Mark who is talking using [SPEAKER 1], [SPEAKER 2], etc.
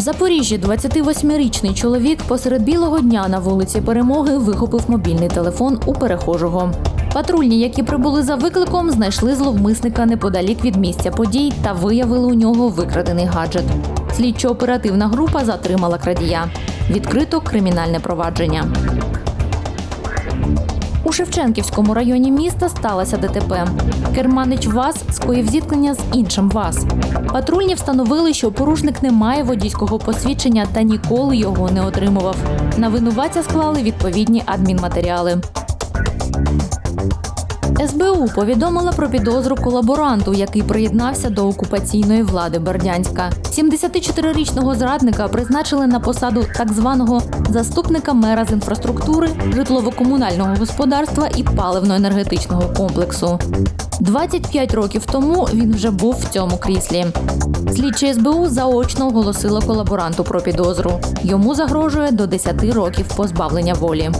[SPEAKER 1] Запоріжжі 28-річний чоловік посеред білого дня на вулиці Перемоги вихопив мобільний телефон у перехожого. Патрульні, які прибули за викликом, знайшли зловмисника неподалік від місця подій та виявили у нього викрадений гаджет. Слідчо-оперативна група затримала крадія. Відкрито кримінальне провадження. У Шевченківському районі міста сталося ДТП. Керманич ВАЗ скоїв зіткнення з іншим ВАЗ. Патрульні встановили, що порушник не має водійського посвідчення та ніколи його не отримував. На винуватця склали відповідні адмінматеріали. СБУ повідомила про підозру колаборанту, який приєднався до окупаційної влади Бердянська. 74-річного зрадника призначили на посаду так званого заступника мера з інфраструктури, житлово-комунального господарства і паливно-енергетичного комплексу. 25 років тому він вже був в цьому кріслі. Слідчі СБУ заочно оголосило колаборанту про підозру. Йому загрожує до 10 років позбавлення волі.